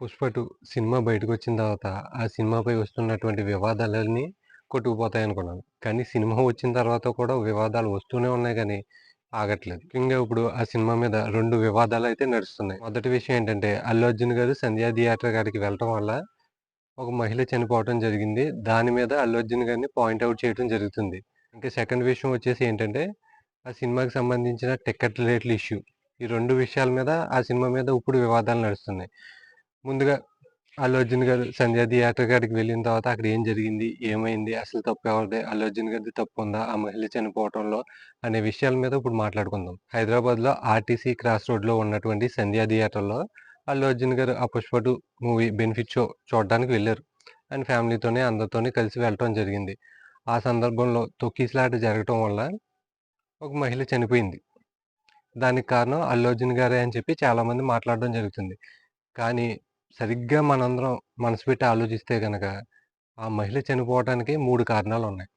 Pushpa two cinema బయటకు వచ్చిన తర్వాత ఆ సినిమాపై వస్తున్నటువంటి వివాదాలన్నీ కొట్టుకుపోతాయి అనుకున్నాను కానీ సినిమా వచ్చిన తర్వాత కూడా వివాదాలు వస్తూనే ఉన్నాయి కానీ ఆగట్లేదు. ముఖ్యంగా ఇప్పుడు ఆ సినిమా మీద రెండు వివాదాలు అయితే నడుస్తున్నాయి. మొదటి విషయం ఏంటంటే అల్లు అర్జున్ గారు సంధ్యా థియేటర్ గారికి వెళ్ళటం వల్ల ఒక మహిళ చనిపోవటం జరిగింది. దాని మీద అల్లు అర్జున్ గారిని పాయింట్అవుట్ చేయడం జరుగుతుంది. ఇంకా సెకండ్ విషయం వచ్చేసి ఏంటంటే ఆ సినిమాకి సంబంధించిన టికెట్ రేట్ల ఇష్యూ. ఈ రెండు విషయాల మీద ఆ సినిమా మీద ఇప్పుడు వివాదాలు నడుస్తున్నాయి. ముందుగా అల్లు అర్జున్ గారు సంధ్యా థియేటర్ గారికి వెళ్ళిన తర్వాత అక్కడ ఏం జరిగింది? ఏమైంది? అసలు తప్పు ఎవరిది? అల్లు అర్జున్ గారిది తప్పు ఉందా? ఆ మహిళ చనిపోవటంలో అనే విషయాల మీద ఇప్పుడు మాట్లాడుకుందాం. హైదరాబాద్లో ఆర్టీసీ క్రాస్ రోడ్లో ఉన్నటువంటి సంధ్యా థియేటర్లో అల్లు అర్జున్ గారు ఆ పుష్పటు మూవీ బెనిఫిట్ షో చూడడానికి వెళ్ళారు. అండ్ ఫ్యామిలీతోనే అందరితోనే కలిసి వెళ్ళటం జరిగింది. ఆ సందర్భంలో తొక్కిసలాట జరగటం వల్ల ఒక మహిళ చనిపోయింది. దానికి కారణం అల్లు అర్జున్ గారే అని చెప్పి చాలామంది మాట్లాడడం జరుగుతుంది. కానీ సరిగ్గా మనందరం మనసు పెట్టి ఆలోచిస్తే కనుక ఆ మహిళ చనిపోవడానికి మూడు కారణాలు ఉన్నాయి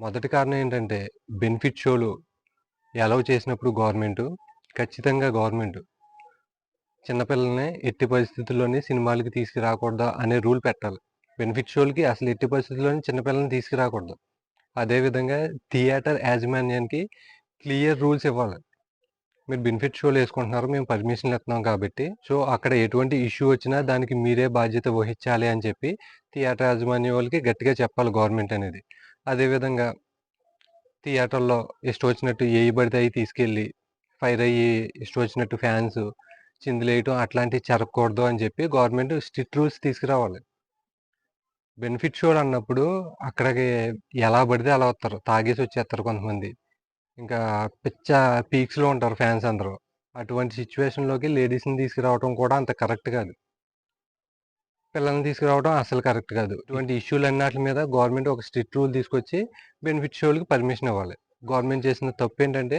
మొదటి కారణం ఏంటంటే బెనిఫిట్ షోలు అలౌ చేసినప్పుడు గవర్నమెంట్ ఖచ్చితంగా గవర్నమెంట్. చిన్నపిల్లల్ని ఎట్టి పరిస్థితుల్లోని సినిమాలకి తీసుకురాకూడదు అనే రూల్ పెట్టాలి. బెనిఫిట్ షోలకి అసలు ఎట్టి పరిస్థితుల్లోనే చిన్నపిల్లల్ని తీసుకురాకూడదు. అదేవిధంగా థియేటర్ యాజమాన్యానికి క్లియర్ రూల్స్ ఇవ్వాలి. మీరు బెనిఫిట్ షోలు వేసుకుంటున్నారు మేము పర్మిషన్లు ఇస్తున్నాం కాబట్టి. సో అక్కడ ఎటువంటి ఇష్యూ వచ్చినా దానికి మీరే బాధ్యత వహించాలి అని చెప్పి థియేటర్ యాజమాన్య వాళ్ళకి గట్టిగా చెప్పాలి గవర్నమెంట్ అనేది. అదేవిధంగా థియేటర్లో ఇష్టం వచ్చినట్టు ఏవి పడితే అవి తీసుకెళ్ళి ఫైర్ అయ్యి ఇష్టం వచ్చినట్టు ఫ్యాన్స్ చిందులేయటం అట్లాంటివి జరగకూడదు అని చెప్పి గవర్నమెంట్ స్ట్రిక్ట్ రూల్స్ తీసుకురావాలి. బెనిఫిట్ షోలు అన్నప్పుడు అక్కడికి ఎలా పడితే అలా వస్తారు. తాగేసి వచ్చేస్తారు కొంతమంది. ఇంకా పిచ్చ పీక్స్లో ఉంటారు ఫ్యాన్స్ అందరూ. అటువంటి సిచ్యువేషన్లోకి లేడీస్ని తీసుకురావడం కూడా అంత కరెక్ట్ కాదు. పిల్లల్ని తీసుకురావడం అసలు కరెక్ట్ కాదు. ఇటువంటి ఇష్యూలు అన్నిటి మీద గవర్నమెంట్ ఒక స్ట్రిక్ట్ రూల్ తీసుకొచ్చి బెనిఫిట్ షోలకి పర్మిషన్ ఇవ్వాలి. గవర్నమెంట్ చేసిన తప్పు ఏంటంటే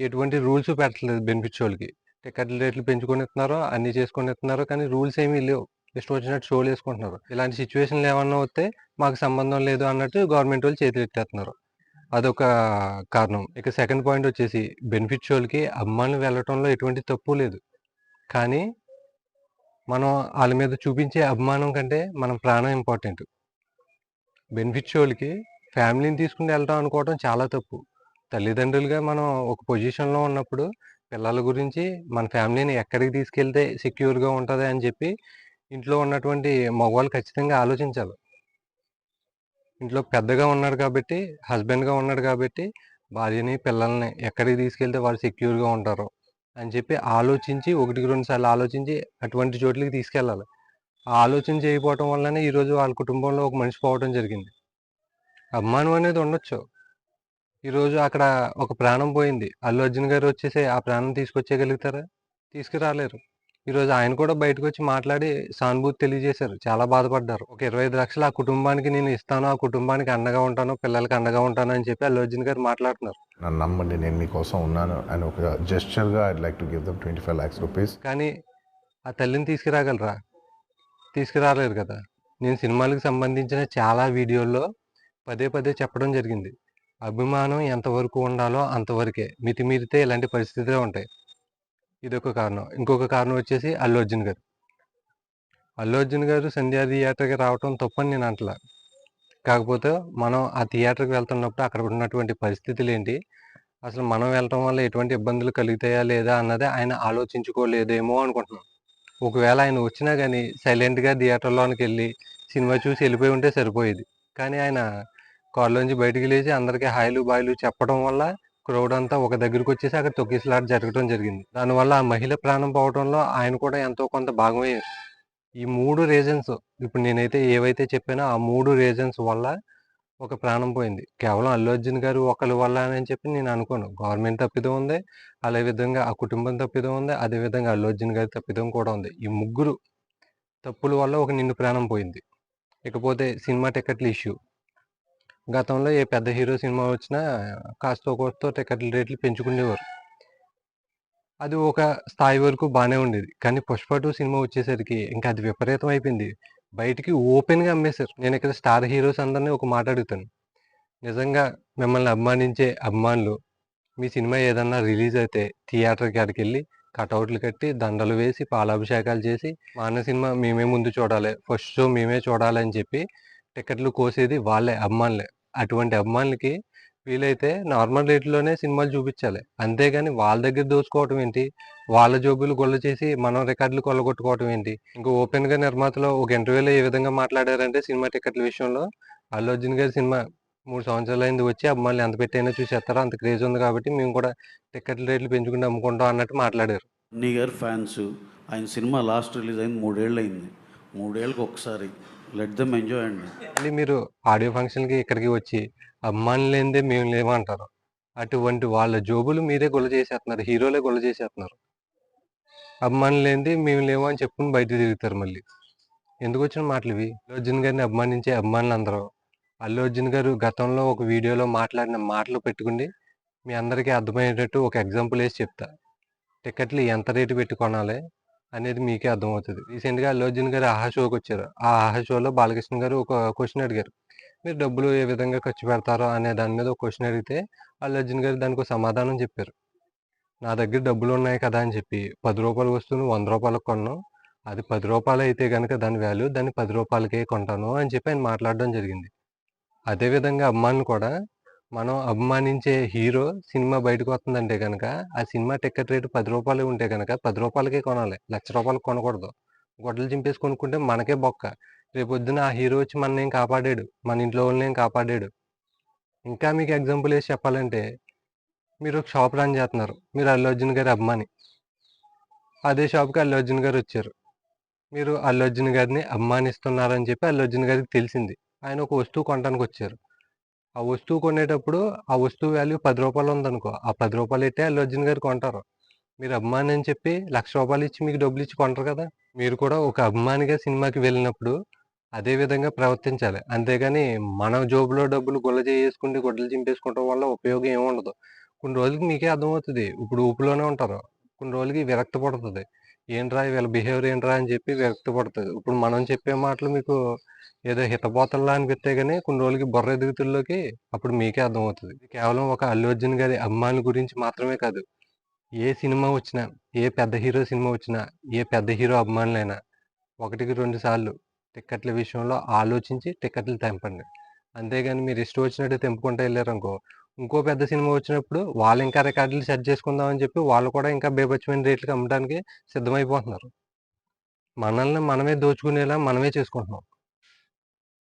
ఎటువంటి రూల్స్ పెట్టలేదు బెనిఫిట్ షోలకి టికెట్ల రేట్లు పెంచుకొని ఇస్తున్నారు అన్ని చేసుకొని ఇస్తున్నారు కానీ రూల్స్ ఏమీ లేవు. ఇష్టం వచ్చినట్టు షోలు వేసుకుంటున్నారు. ఇలాంటి సిచ్యువేషన్లు ఏమన్నా వస్తే మాకు సంబంధం లేదు అన్నట్టు గవర్నమెంట్ వాళ్ళు చేతులు ఎత్తేస్తున్నారు అదొక కారణం. ఇక సెకండ్ పాయింట్ వచ్చేసి బెనిఫిట్ షోలకి అమ్మాయిలు వెళ్ళటంలో ఎటువంటి తప్పు లేదు. కానీ మనం వాళ్ళ మీద చూపించే అభిమానం కంటే మన ప్రాణం ఇంపార్టెంట్. బెనిఫిట్ షోలకి ఫ్యామిలీని తీసుకుని వెళ్ళడం అనుకోవడం చాలా తప్పు. తల్లిదండ్రులుగా మనం ఒక పొజిషన్లో ఉన్నప్పుడు పిల్లల గురించి మన ఫ్యామిలీని ఎక్కడికి తీసుకెళ్తే సెక్యూర్గా ఉంటుంది అని చెప్పి ఇంట్లో ఉన్నటువంటి మగవాళ్ళు ఖచ్చితంగా ఆలోచించాలి. ఇంట్లో పెద్దగా ఉన్నాడు కాబట్టి హస్బెండ్గా ఉన్నాడు కాబట్టి భార్యని పిల్లల్ని ఎక్కడికి తీసుకెళ్తే వాళ్ళు సెక్యూర్గా ఉంటారు అని చెప్పి ఆలోచించి ఒకటికి రెండు సార్లు ఆలోచించి అటువంటి చోట్లకి తీసుకెళ్ళాలి. ఆలోచన చేయకపోవటం వల్లనే ఈరోజు వాళ్ళ కుటుంబంలో ఒక మనిషి పోవడం జరిగింది. అభిమానం అనేది ఉండొచ్చు. ఈరోజు అక్కడ ఒక ప్రాణం పోయింది. అల్లు అర్జున్ గారు వచ్చేసి ఆ ప్రాణం తీసుకొచ్చేయగలుగుతారా? తీసుకురాలేరు. ఈరోజు ఆయన కూడా బయటకు వచ్చి మాట్లాడి సానుభూతి తెలియజేశారు. చాలా బాధపడ్డారు. ఒక ఇరవై ఐదు లక్షలు ఆ కుటుంబానికి నేను ఇస్తాను ఆ కుటుంబానికి అండగా ఉంటాను పిల్లలకి అండగా ఉంటాను అని చెప్పి అల్లు అర్జున్ గారు మాట్లాడుతున్నారు. నన్ను నమ్మండి నేను మీకోసం ఉన్నాను అని ఒక జెస్చర్గా I'd like to give them twenty five lakhs rupees కానీ ఆ తల్లిని తీసుకురాగలరా? తీసుకురాలేరు కదా. నేను సినిమాలకు సంబంధించిన చాలా వీడియోల్లో పదే పదే చెప్పడం జరిగింది. అభిమానం ఎంతవరకు ఉండాలో అంతవరకే. మితిమీరితే ఇలాంటి పరిస్థితులే ఉంటాయి. ఇదొక కారణం. ఇంకొక కారణం వచ్చేసి అల్లు అర్జున్ గారు. అల్లు అర్జున్ గారు సంధ్యా థియేటర్కి రావటం తప్పని నేను అంటలా. కాకపోతే మనం ఆ థియేటర్కి వెళ్తున్నప్పుడు అక్కడ ఉన్నటువంటి పరిస్థితులు ఏంటి? అసలు మనం వెళ్ళటం వల్ల ఎటువంటి ఇబ్బందులు కలుగుతాయా లేదా అన్నది ఆయన ఆలోచించుకోలేదేమో అనుకుంటున్నాం. ఒకవేళ ఆయన వచ్చినా కానీ సైలెంట్గా థియేటర్లోనికి వెళ్ళి సినిమా చూసి వెళ్ళిపోయి ఉంటే సరిపోయేది. కానీ ఆయన కారులోంచి బయటికి లేచి అందరికీ హాయిలు బాయిలు చెప్పడం వల్ల క్రౌడ్ అంతా ఒక దగ్గరికి వచ్చేసి అక్కడ తొక్కిసలాట జరగడం జరిగింది. దానివల్ల ఆ మహిళ ప్రాణం పోవడంలో ఆయన కూడా ఎంతో కొంత భాగమయ్యారు ఈ మూడు రీజన్స్ ఇప్పుడు నేనైతే ఏవైతే చెప్పానో ఆ మూడు రీజన్స్ వల్ల ఒక ప్రాణం పోయింది. కేవలం అల్లు అర్జున్ గారు ఒకరి వల్ల అని చెప్పి నేను అనుకోను. గవర్నమెంట్ తప్పిదం ఉంది అదే విధంగా ఆ కుటుంబం తప్పిదం ఉంది అదే విధంగా అల్లు అర్జున్ గారి తప్పిదం కూడా ఉంది. ఈ ముగ్గురు తప్పుల వల్ల ఒక నిండు ప్రాణం పోయింది. ఇకపోతే సినిమా టికెట్ల ఇష్యూ గతంలో ఏ పెద్ద హీరో సినిమా వచ్చినా కాస్తో కోస్తో టికెట్ల రేట్లు పెంచుకునేవారు అది ఒక స్థాయి వరకు బాగానే ఉండేది కానీ పుష్ప టూ సినిమా వచ్చేసరికి ఇంకా అది విపరీతం అయిపోయింది బయటికి ఓపెన్గా అమ్మేశారు నేను ఇక్కడ స్టార్ హీరోస్ అందరినీ ఒక మాట అడుగుతాను నిజంగా మిమ్మల్ని అభిమానించే అభిమానులు మీ సినిమా ఏదన్నా రిలీజ్ అయితే థియేటర్ కాడికి వెళ్ళి కటౌట్లు కట్టి, దండలు వేసి, పాలాభిషేకాలు చేసి, మా అన్న సినిమా మేమే ముందు చూడాలి. ఫస్ట్ షో మేమే చూడాలి అని చెప్పి టికెట్లు కోసేది వాళ్ళే అభిమానులే. అటువంటి అభిమానులకి వీలైతే నార్మల్ రేట్‌లోనే సినిమాలు చూపించాలి. అంతేగాని వాళ్ళ దగ్గర దోచుకోవటం ఏంటి? వాళ్ళ జోబులు గుల్ల చేసి మనం రికార్డులు కొల్లగొట్టుకోవటం ఏంటి? ఇంకా ఓపెన్‌గా నిర్మాతలో ఒక ఇంటర్వ్యూలో ఏ విధంగా మాట్లాడారంటే సినిమా టికెట్ల విషయంలో అల్లు అర్జున్ గారి సినిమా మూడు సంవత్సరాలు అయింది వచ్చి అభిమానులు ఎంత పెట్టైనా చూసేస్తారో అంత క్రేజ్ ఉంది కాబట్టి మేము కూడా టికెట్ల రేట్లు పెంచుకుంటూ అమ్ముకుంటాం అన్నట్టు మాట్లాడారు. నియర్ గారు ఫ్యాన్స్ ఆయన సినిమా లాస్ట్ రిలీజ్ అయింది మూడేళ్ళు అయింది మూడేళ్ళకి ఒకసారి లెట్ దెమ్ ఎంజాయ్ అండి మళ్ళీ మీరు ఆడియో ఫంక్షన్‌కి ఇక్కడికి వచ్చి అభిమానులు లేనిదే మేము లేమంటారు అటువంటి వాళ్ళ జోబులు మీరే గొల్ల చేసేస్తున్నారు. హీరోలే గొల్ల చేసేస్తున్నారు. అభిమానులు లేనిదే మేము లేము అని చెప్పుకొని బయట తిరుగుతారు మళ్ళీ. ఎందుకు వచ్చిన మాటలు ఇవి అల్లు అర్జున్ గారిని అభిమానించే అభిమానులు అందరూ అల్లు అర్జున్ గారు గతంలో ఒక వీడియోలో మాట్లాడిన మాటలు పెట్టుకుండి మీ అందరికీ అర్థమయ్యేటట్టు ఒక ఎగ్జాంపుల్ వేసి చెప్తా. టికెట్లు ఎంత రేటు పెట్టుకొనాలి అనేది మీకే అర్థమవుతుంది రీసెంట్‌గా అల్లు అర్జున్ గారు 'ఆహా' షోకి వచ్చారు ఆ 'ఆహా' షోలో బాలకృష్ణ గారు ఒక క్వశ్చన్ అడిగారు. మీరు డబ్బులు ఏ విధంగా ఖర్చు పెడతారో అనే దాని మీద ఒక క్వశ్చన్ అడిగితే అల్లు అర్జున్ గారు దానికి సమాధానం చెప్పారు. నా దగ్గర డబ్బులు ఉన్నాయి కదా అని చెప్పి రూ. 10 వస్తువుని రూ. 100కి కొనను. అది పది రూపాయలు అయితే కనుక దాని వాల్యూ దాన్ని పది రూపాయలకే కొంటాను అని చెప్పి ఆయన మాట్లాడడం జరిగింది. అదే విధంగా కూడా మనం అభిమానించే హీరో సినిమా బయటకు వస్తుందంటే కనుక ఆ సినిమా టికెట్ రేటు పది రూపాయలు ఉంటే కనుక పది రూపాయలకే కొనాలి. లక్ష రూపాయలు కొనకూడదు. గొడ్డలు చింపేసి కొనుక్కుంటే మనకే బొక్క. రేపొద్దున ఆ హీరో వచ్చి మననేం కాపాడాడు. మన ఇంట్లో వాళ్ళనేం కాపాడాడు. ఇంకా మీకు ఎగ్జాంపుల్ వేసి చెప్పాలంటే మీరు ఒక షాప్ రన్ చేస్తున్నారు. మీరు అల్లు అర్జున్ గారి అభిమాని. అదే షాప్‌కి అల్లు అర్జున్ గారొచ్చారు. మీరు అల్లు అర్జున్ గారిని అభిమానిస్తున్నారని చెప్పి అల్లు అర్జున్ గారికి తెలిసింది. ఆయన ఒక వస్తువు కొనడానికి వచ్చారు ఆ వస్తువు కొనేటప్పుడు ఆ వస్తువు వాల్యూ పది రూపాయలు ఉందనుకో ఆ పది రూపాయలు ఇట్టే అల్లు అర్జున్ గారు కొంటారు. మీరు అభిమాని అని చెప్పి లక్ష రూపాయలు ఇచ్చి మీకు డబ్బులు ఇచ్చి కొంటారు కదా! మీరు కూడా ఒక అభిమానిగా సినిమాకి వెళ్ళినప్పుడు అదే విధంగా ప్రవర్తించాలి. అంతేగాని మన జోబులో డబ్బులు గుల్ల చేసుకుంటే గొడ్డలు చింపేసుకోవడం వల్ల ఉపయోగం ఏముండదు. కొన్ని రోజులకి మీకే అర్థమవుతుంది ఇప్పుడు ఊపులోనే ఉంటారు. కొన్ని రోజులకి విరక్త పడుతుంది ఏంట్రా వీళ్ళ బిహేవియర్ ఏంట్రా అని చెప్పి వ్యక్తపడుతుంది ఇప్పుడు మనం చెప్పే మాటలు మీకు ఏదో హితబోతల్లా అనిపిస్తే కానీ కొన్ని రోజులకి బుర్ర ఎదుగుతుల్లోకి అప్పుడు మీకే అర్థమవుతుంది ఇది కేవలం ఒక అల్లు అర్జున్ గారి అభిమానుల గురించి మాత్రమే కాదు. ఏ సినిమా వచ్చినా, ఏ పెద్ద హీరో సినిమా వచ్చినా, ఏ పెద్ద హీరో అభిమానులైనా ఒకటికి రెండు సార్లు టిక్కెట్ల విషయంలో ఆలోచించి టిక్కెట్లు తెంపండి. అంతేగాని మీరు ఇష్టం వచ్చినట్టు తెంపుకుంటా వెళ్ళారనుకో ఇంకో పెద్ద సినిమా వచ్చినప్పుడు వాళ్ళు ఇంకా రికార్డులు సెట్ చేసుకుందామని చెప్పి వాళ్ళు కూడా ఇంకా బేబచ్చమైన రేట్లకు అమ్మడానికి సిద్ధమైపోతున్నారు. మనల్ని మనమే దోచుకునేలా మనమే చేసుకుంటున్నాం.